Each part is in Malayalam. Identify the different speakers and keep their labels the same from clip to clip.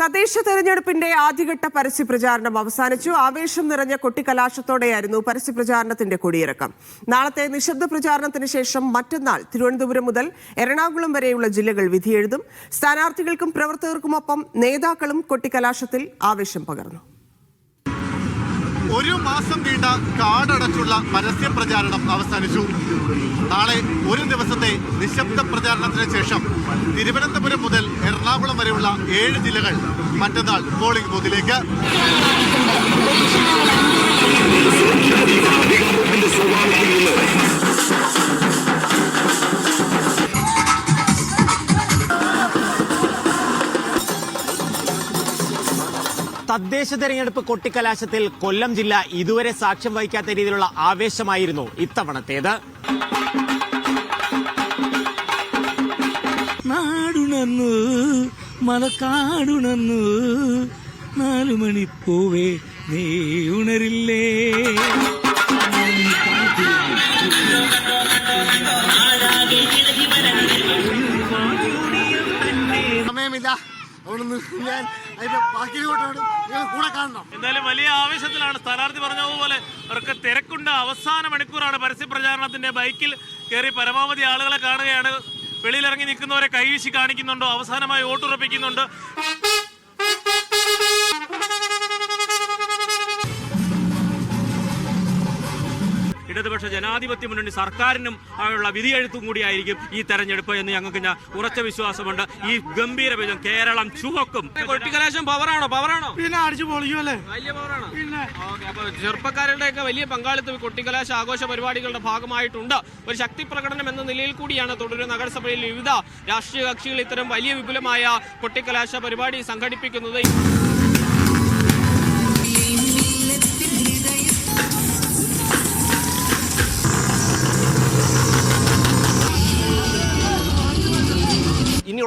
Speaker 1: തദ്ദേശ തെരഞ്ഞെടുപ്പിന്റെ ആദ്യഘട്ട പരസ്യ പ്രചാരണം അവസാനിച്ചു. ആവേശം നിറഞ്ഞ കൊട്ടിക്കലാശത്തോടെയായിരുന്നു പരസ്യ പ്രചാരണത്തിന്റെ കൊടിയിറക്കം. നാളത്തെ നിശബ്ദ പ്രചാരണത്തിന് ശേഷം മറ്റന്നാൾ തിരുവനന്തപുരം മുതൽ എറണാകുളം വരെയുള്ള ജില്ലകൾ വിധിയെഴുതും. സ്ഥാനാർത്ഥികൾക്കും പ്രവർത്തകർക്കുമൊപ്പം നേതാക്കളും കൊട്ടിക്കലാശത്തിൽ ആവേശം പകർന്നു.
Speaker 2: ഒരു മാസം നീണ്ട കാടടച്ചുള്ള പരസ്യ പ്രചാരണം അവസാനിച്ചു. നാളെ ഒരു ദിവസത്തെ നിശബ്ദ പ്രചാരണത്തിന് ശേഷം തിരുവനന്തപുരം മുതൽ എറണാകുളം വരെയുള്ള ഏഴ് ജില്ലകൾ മറ്റന്നാൾ പോളിംഗ് ബൂത്തിലേക്ക്
Speaker 3: തദ്ദേശ തെരഞ്ഞെടുപ്പ് കൊട്ടിക്കലാശത്തിൽ കൊല്ലം ജില്ല ഇതുവരെ സാക്ഷ്യം വഹിക്കാത്ത രീതിയിലുള്ള ആവേശമായിരുന്നു ഇത്തവണത്തേത്.
Speaker 4: നാടുണന്നു മലക്കാടുണന്നു നാലു മണിപ്പൂവേ നീ ഉണരില്ലേ
Speaker 2: സമയമില്ല അതുകൊണ്ട് ഞാൻ ബാക്കി കൂടെ കാണണം.
Speaker 5: എന്തായാലും വലിയ ആവേശത്തിലാണ് സ്ഥാനാർത്ഥി പറഞ്ഞതുപോലെ അവർക്ക് തിരക്കുണ്ട്. അവസാന മണിക്കൂറാണ് പരസ്യ പ്രചാരണത്തിന്റെ ബൈക്കിൽ കയറി പരമാവധി ആളുകളെ കാണുകയാണ്. വെളിയിലിറങ്ങി നിൽക്കുന്നവരെ കൈവീശി കാണിക്കുന്നുണ്ടോ? അവസാനമായി വോട്ടുറപ്പിക്കുന്നുണ്ട്. ഇടതുപക്ഷ ജനാധിപത്യ മുന്നണി സർക്കാരിനും ഉള്ള വിധിയെഴുത്തും കൂടിയായിരിക്കും ഈ തെരഞ്ഞെടുപ്പ് എന്ന് ഞങ്ങൾക്ക് ഞാൻ ഉറച്ച വിശ്വാസമുണ്ട്. ഈ ഗംഭീര വിജയം കേരളം ചുവക്കും. കൊട്ടിക്കലാശം പവറാണോ? പവറാണോ?
Speaker 6: പിന്നെ അടിച്ചു പൊളിക്കുമല്ലേ
Speaker 5: വലിയ പവറാണോ?
Speaker 6: പിന്നെ.
Speaker 5: ഓക്കെ അപ്പൊ ചെറുപ്പക്കാരുടെയൊക്കെ വലിയ പങ്കാളിത്തം ഈ കൊട്ടിക്കലാശ ആഘോഷ പരിപാടികളുടെ ഭാഗമായിട്ടുണ്ട്. ഒരു ശക്തി പ്രകടനം എന്ന നിലയിൽ കൂടിയാണ് തുടരുന്ന നഗരസഭയിൽ വിവിധ രാഷ്ട്രീയ കക്ഷികൾ ഇത്തരം വലിയ വിപുലമായ കൊട്ടിക്കലാശ പരിപാടി സംഘടിപ്പിക്കുന്നത്.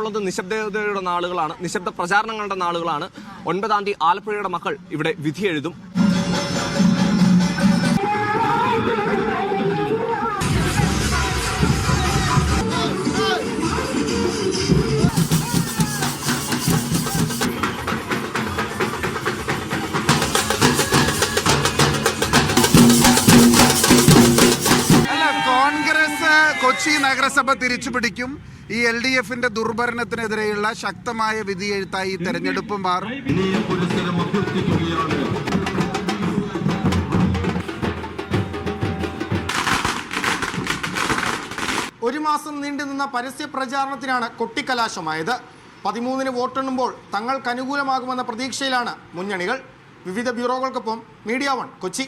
Speaker 7: ഇനിയുള്ളത് നിശബ്ദതയുടെ നാളുകളാണ് നിശബ്ദ പ്രചാരണങ്ങളുടെ നാളുകളാണ്. ഒൻപതാം തീയതി ആലപ്പുഴയുടെ മക്കൾ ഇവിടെ വിധി എഴുതും.
Speaker 8: കൊച്ചി നഗരസഭ തിരിച്ചുപിടിക്കും. ഈ എൽ ഡി എഫിന്റെ ദുർഭരണത്തിനെതിരെയുള്ള ശക്തമായ വിധിയെഴുത്തായി തെരഞ്ഞെടുപ്പ് മാറും.
Speaker 9: ഒരു മാസം നീണ്ടുനിന്ന പരസ്യ പ്രചാരണത്തിനാണ് കൊട്ടിക്കലാശമായത്. പതിമൂന്നിന് വോട്ടെണ്ണുമ്പോൾ തങ്ങൾക്ക് അനുകൂലമാകുമെന്ന പ്രതീക്ഷയിലാണ് മുന്നണികൾ. വിവിധ ബ്യൂറോകൾക്കൊപ്പം മീഡിയ വൺ കൊച്ചി.